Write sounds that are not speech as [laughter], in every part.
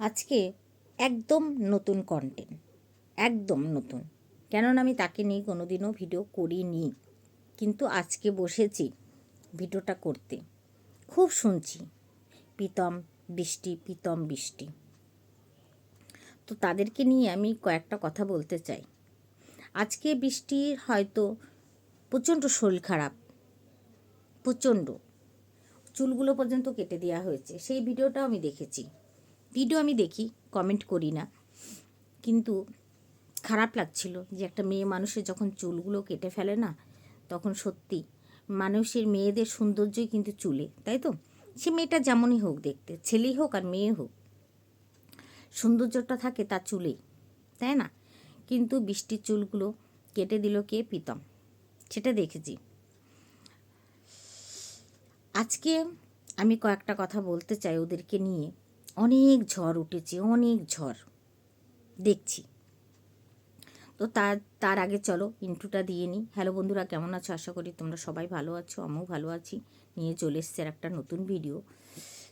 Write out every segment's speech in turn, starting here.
আজকে একদম নতুন কন্টেন্ট একদম নতুন। কেননা আমি তাকে নিয়ে কোনো দিনও ভিডিও করিনি, কিন্তু আজকে বসেছি ভিডিওটা করতে। খুব শুনছি, প্রীতম বৃষ্টি প্রীতম বৃষ্টি। তো তাদেরকে নিয়ে আমি কয়েকটা কথা বলতে চাই। আজকে বৃষ্টির হয়তো প্রচণ্ড শরীর খারাপ, প্রচণ্ড। চুলগুলো পর্যন্ত কেটে দেওয়া হয়েছে, সেই ভিডিওটাও আমি দেখেছি। ভিডিও আমি দেখি কমেন্ট করি না। কিন্তু খারাপ লাগছিল যে একটা মেয়ে মানুষের যখন চুলগুলো কেটে ফেলে না, তখন সত্যি মানুষের মেয়েদের সৌন্দর্যই কিন্তু চুলে, তাই তো? সে মেয়েটা যেমনই হোক দেখতে, ছেলেই হোক আর মেয়ে হোক, সৌন্দর্যটা থাকে তার চুলেই, তাই না? কিন্তু বৃষ্টির চুলগুলো কেটে দিল কে? প্রীতম, সেটা দেখেছি। আজকে আমি কয়েকটা কথা বলতে চাই ওদেরকে নিয়ে। অনেক ঝড় উঠেছে, অনেক ঝড়। দেখছি। তো তার তার আগে চলো ইন্টুটা দিয়ে নিই। হ্যালো বন্ধুরা, কেমন আছো? আশা করি তোমরা সবাই ভালো আছো, আমিও ভালো আছি। নিয়ে চলে এসছে একটা নতুন ভিডিও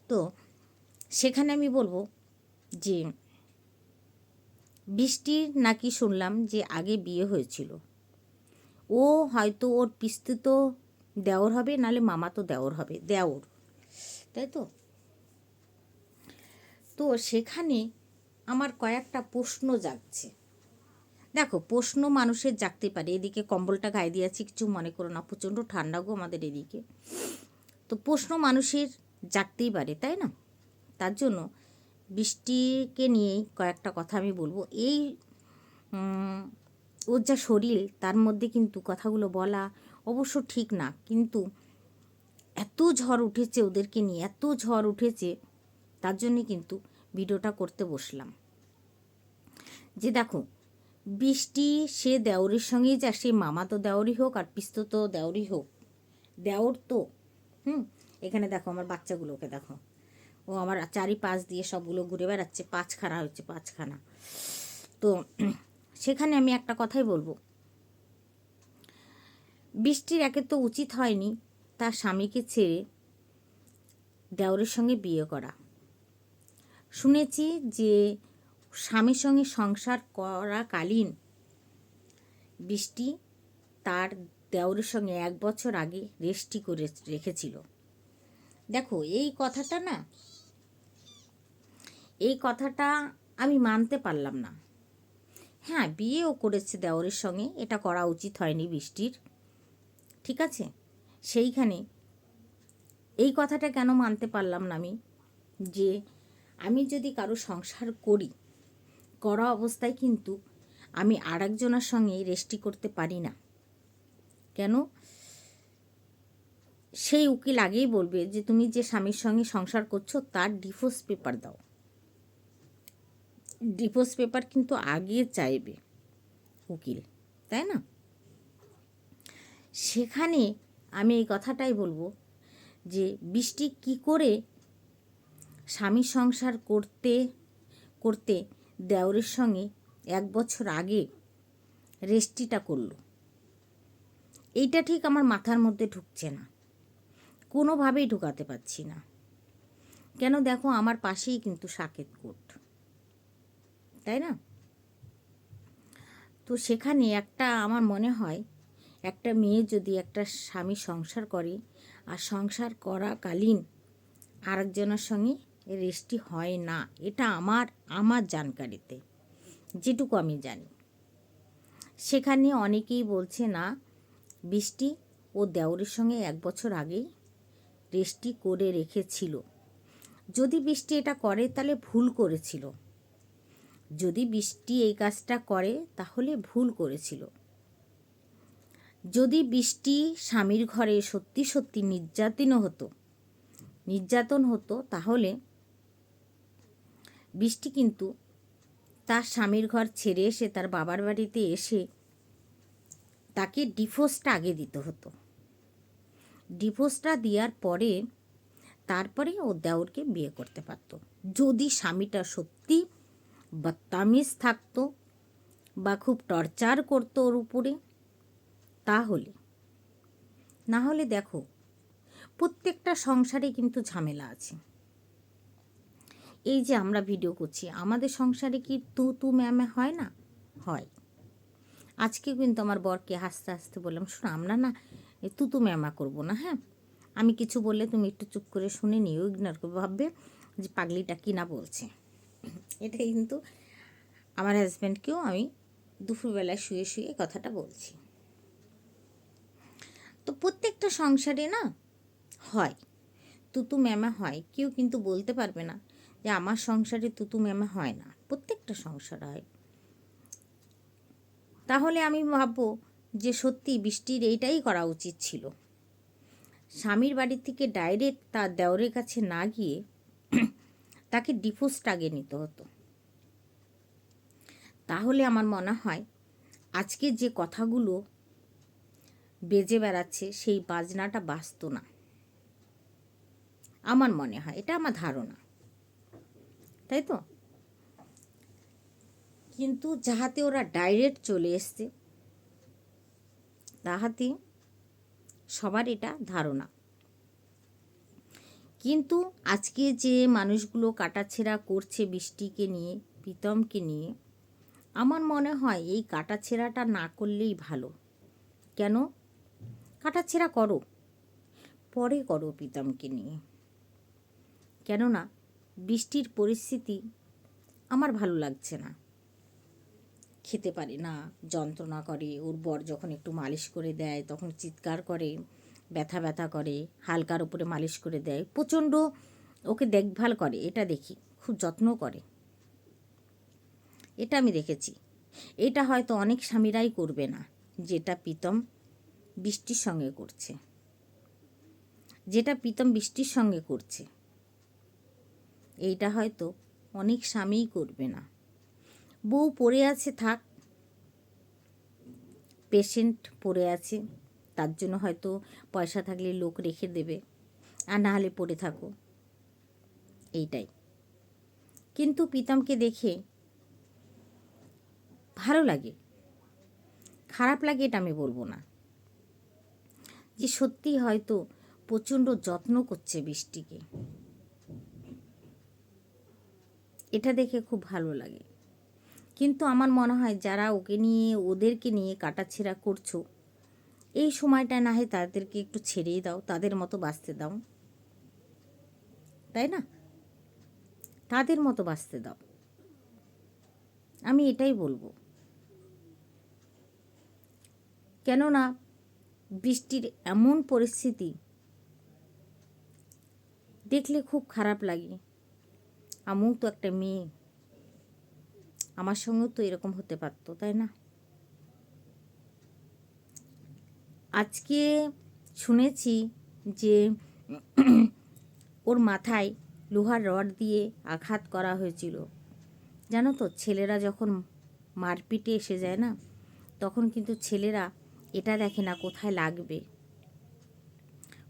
তো সেখানে আমি বলব যে বৃষ্টির নাকি শুনলাম যে আগে বিয়ে হয়েছিল। ও হয়তো ওর পিস্তি তো দেওর হবে, নালে মামা তো দেওর হবে, দেওর। তাই তো? তো সেখানে আমার কয়েকটা প্রশ্ন জাগছে। দেখো, প্রশ্ন মানুষের জাগতে পারে। এদিকে কম্বলটা গায়ে দিয়েছি কিছু মনে করো না, প্রচণ্ড ঠান্ডা গো আমাদের এদিকে। তো প্রশ্ন মানুষের জাগতেই পারে, তাই না? তার জন্য বৃষ্টিকে নিয়েই কয়েকটা কথা আমি বলব। এই ওর যা শরীর, তার মধ্যে কিন্তু কথাগুলো বলা অবশ্য ঠিক না, কিন্তু এত ঝড় উঠেছে ওদেরকে নিয়ে, এত ঝড় উঠেছে তার জন্যে কিন্তু ভিডিওটা করতে বসলাম। যে দেখো, বৃষ্টি সে দেওরের সঙ্গেই যা সে মামা তো দেওরই হোক আর পিস্ত তো দেওরই হোক। দেওর তো, হুম? এখানে দেখো আমার বাচ্চাগুলোকে দেখো। ও আমার চারি পাঁচ দিয়ে সবগুলো ঘুরে বেড়াচ্ছে, পাঁচখানা হচ্ছে, পাঁচখানা। তো সেখানে আমি একটা কথাই বলব। বৃষ্টির একে তো উচিত হয়নি তার স্বামীকে ছেড়ে দেওরের সঙ্গে বিয়ে করা। শুনেছি যে স্বামীর সঙ্গে সংসার করাকালীন বৃষ্টি তার দেওরের সঙ্গে এক বছর আগে রেস্টি করে রেখেছিল। দেখো, এই কথাটা না, এই কথাটা আমি মানতে পারলাম না। হ্যাঁ বিয়েও করেছে দেওরের সঙ্গে, এটা করা উচিত হয়নি বৃষ্টির, ঠিক আছে? সেইখানে এই কথাটা কেন মানতে পারলাম না আমি? যে আমি যদি কারও সংসার করি, করা অবস্থায় কিন্তু আমি আর একজনের সঙ্গে রেস্টি করতে পারি না। কেন? সেই উকিল আগেই বলবে যে, তুমি যে স্বামীর সঙ্গে সংসার করছ, তার ডিভোর্স পেপার দাও। ডিভোর্স পেপার কিন্তু আগে চাইবে উকিল, তাই না? সেখানে আমি এই কথাটাই বলব যে, বৃষ্টি কি করে স্বামী সংসার করতে করতে দেওরের সঙ্গে এক বছর আগে রেস্টিটা করল। এইটা ঠিক আমার মাথার মধ্যে ঢুকছে না। কোনোভাবেই ঢুকাতে পারছি না। কেন দেখো আমার পাশেই কিন্তু সাকেত কোট। তাই না? তো সেখানে একটা আমার মনে হয়, একটা মেয়ে যদি একটা স্বামী সংসার করে, আর সংসার করাকালীন আরেকজনের সঙ্গে রেস্টি হয় না। এটা আমার আমার জানকারিতে। যেটুকু আমি জানি। সেখানে অনেকেই বলছে, না, বৃষ্টি ও দেওরের সঙ্গে এক বছর আগেই রেস্টি করে রেখেছিল। যদি বৃষ্টি এটা করে, তাহলে ভুল করেছিল। যদি বৃষ্টি এই কাজটা করে, তাহলে ভুল করেছিল। যদি বৃষ্টি স্বামীর ঘরে সত্যি সত্যি নির্যাতনও হতো, নির্যাতন হতো, তাহলে বৃষ্টি কিন্তু তার স্বামীর ঘর ছেড়ে এসে তার বাবার বাড়িতে এসে তাকে ডিভোর্সটা আগে দিতে হতো। ডিভোর্সটা দেওয়ার পরে তারপরে ও দেওরকে বিয়ে করতে পারত। যদি স্বামীটা সত্যি বদতামিজ থাকতো বা খুব টর্চার করতো ওর উপরে, তাহলে, না হলে দেখো, প্রত্যেকটা সংসারে কিন্তু ঝামেলা আছে। এই যে আমরা ভিডিও করছি, আমাদের সংসারে কি তু তু ম্যামে হয় না? হয়। আজকে কিন্তু আমার বরকে হাসতে হাসতে বললাম, শোনো, আমরা না তু তু ম্যামা করব না হ্যাঁ? আমি কিছু বললে তুমি একটু চুপ করে শুনে নিও ইগনোর করবে, ভাববে যে পাগলিটা কি না বলছে। এটা কিন্তু আমার হাজব্যান্ডকেও আমি দুপুরবেলায় শুয়ে শুয়ে কথাটা বলছি। তো প্রত্যেকটা সংসারে না হয়, তুতু ম্যামা হয়, কেউ কিন্তু বলতে পারবে না যে আমার সংসারে তুতু ম্যামা হয় না, প্রত্যেকটা সংসার হয়। তাহলে আমি ভাববো যে সত্যি বৃষ্টির এইটাই করা উচিত ছিল। স্বামীর বাড়ি থেকে ডাইরেক্ট তার দেওরের কাছে না গিয়ে [clears throat] তাকে ডিভোর্সটা আগে নিতে হতো। তাহলে আমার মনে হয় আজকে যে কথাগুলো বেজে বেড়াচ্ছে সেই বাজনাটা বাজত না। আমার মনে হয়, এটা আমার ধারণা। তাই তো কিন্তু যাহাতে ওরা ডাইরেক্ট চলে এসছে, তাহাতে সবার এটা ধারণা। কিন্তু আজকে যে মানুষগুলো কাটাছেড়া করছে বৃষ্টিকে নিয়ে, প্রীতমকে নিয়ে, আমার মনে হয় এই কাটাছেড়াটা না করলেই ভালো। কেন? কাটাছেড়া করো, পরে করো প্রীতমকে নিয়ে। কেননা বৃষ্টির পরিস্থিতি আমার ভালো লাগছে না। খেতে পারে না, যন্ত্রণা করে, ওর বর যখন একটু মালিশ করে দেয়, তখন চিৎকার করে, ব্যথা ব্যথা করে, হালকার উপরে মালিশ করে দেয়, প্রচণ্ড ওকে দেখভাল করে, এটা দেখি, খুব যত্ন করে। এটা আমি দেখেছি। এটা হয়তো অনেক স্বামীরাই করবে না, যেটা প্রীতম বৃষ্টির সঙ্গে করছে। যেটা প্রীতম বৃষ্টির সঙ্গে করছে। এইটা হয়তো অনেক স্বামীই করবে না। বউ পড়ে আছে, থাক। পেশেন্ট পড়ে আছে, তার জন্য হয়তো পয়সা থাকলে লোক রেখে দেবে, আর না হলে পড়ে থাকো। এইটাই। কিন্তু প্রীতমকে দেখে ভালো লাগে। খারাপ লাগে এটা আমি বলব না। যে সত্যি হয়তো প্রচণ্ড যত্ন করছে বৃষ্টিকে। এটা দেখে খুব ভালো লাগে। কিন্তু আমার মনে হয় যারা ওকে নিয়ে, ওদেরকে নিয়ে কাটাছেড়া করছ, এই সময়টা না হয় তাদেরকে একটু ছেড়েই দাও, তাদের মতো বাঁচতে দাও। তাই না? তাদের মতো বাঁচতে দাও। আমি এটাই বলব। কেননা বৃষ্টির এমন পরিস্থিতি, দেখলে খুব খারাপ লাগে। আমিও তো একটা মেয়ে। আমার সঙ্গেও তো এরকম হতে পারতো, তাই না? আজকে শুনেছি যে ওর মাথায় লোহার রড দিয়ে আঘাত করা হয়েছিল। জানো তো, ছেলেরা যখন মারপিটে এসে যায় না, তখন কিন্তু ছেলেরা এটা দেখে না কোথায় লাগবে,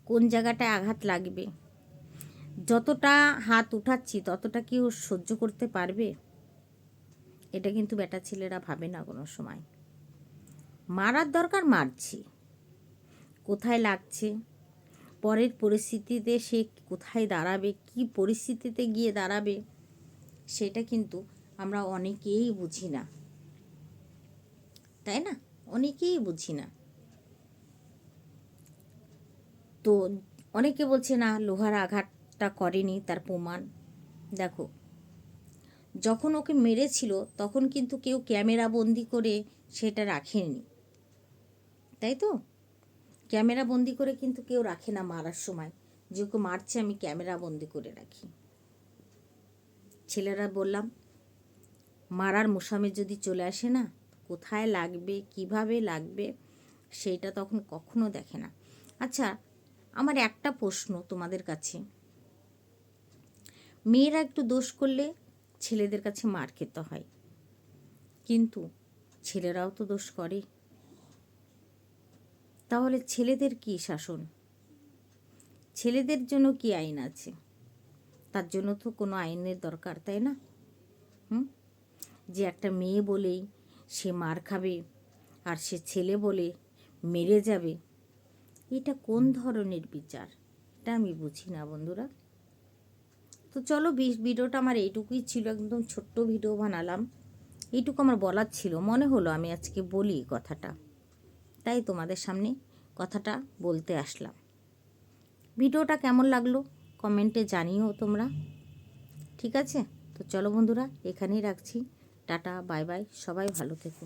কোন জায়গাটায় আঘাত লাগবে। যতটা হাত উঠাচ্ছি, ততটা কি ও সহ্য করতে পারবে? এটা কিন্তু বেটা ছেলেরা ভাবে না কোনো সময়। মারার দরকার মারছি। কোথায় লাগছে? পরের পরিস্থিতিতে সে কোথায় দাঁড়াবে? কি পরিস্থিতিতে গিয়ে দাঁড়াবে? সেটা কিন্তু আমরা অনেকেই বুঝি না। তাই না? অনেকেই বুঝি না। তো অনেকে বলছে, না, লোহার আঘাতটা করেনি তার প্রমাণ। দেখো, যখন ওকে মেরেছিল তখন কিন্তু কেউ ক্যামেরা বন্দি করে সেটা রাখেনি। তাই তো? ক্যামেরা বন্দি করে কিন্তু কেউ রাখে না মারার সময়। যে ওকে মারছে আমি ক্যামেরা বন্দি করে রাখি। ছেলেরা বললাম, মারার মোসামে যদি চলে আসে না, কোথায় লাগবে, কীভাবে লাগবে? সেইটা তখন কখনো দেখে না। আচ্ছা আমার একটা প্রশ্ন তোমাদের কাছে। মেয়েরা একটু দোষ করলে ছেলেদের কাছে মার খেতে হয়। কিন্তু ছেলেরাও তো দোষ করে। তাহলে ছেলেদের কি শাসন? ছেলেদের জন্য কি আইন আছে? তার জন্য তো কোনো আইনের দরকার, তাই না? হুম? যে একটা মেয়ে বলেই সে মার খাবে আর সে ছেলে বলে মেরে যাবে, এটা কোন ধরনের বিচার? এটা আমি বুঝি না বন্ধুরা। তো চলো ভিডিওটা আমার এইটুকুই ছিল, একদম ছোট্ট ভিডিও বানালাম। এইটুকু আমার বলার ছিল, মনে হলো আমি আজকে বলি কথাটা। তাই তোমাদের সামনে কথাটা বলতে আসলাম। ভিডিওটা কেমন লাগল কমেন্টে জানিও তোমরা। ঠিক আছে? তো চলো বন্ধুরা, এখানেই রাখছি। টাটা, বাই বাই, সবাই ভালো থেকো।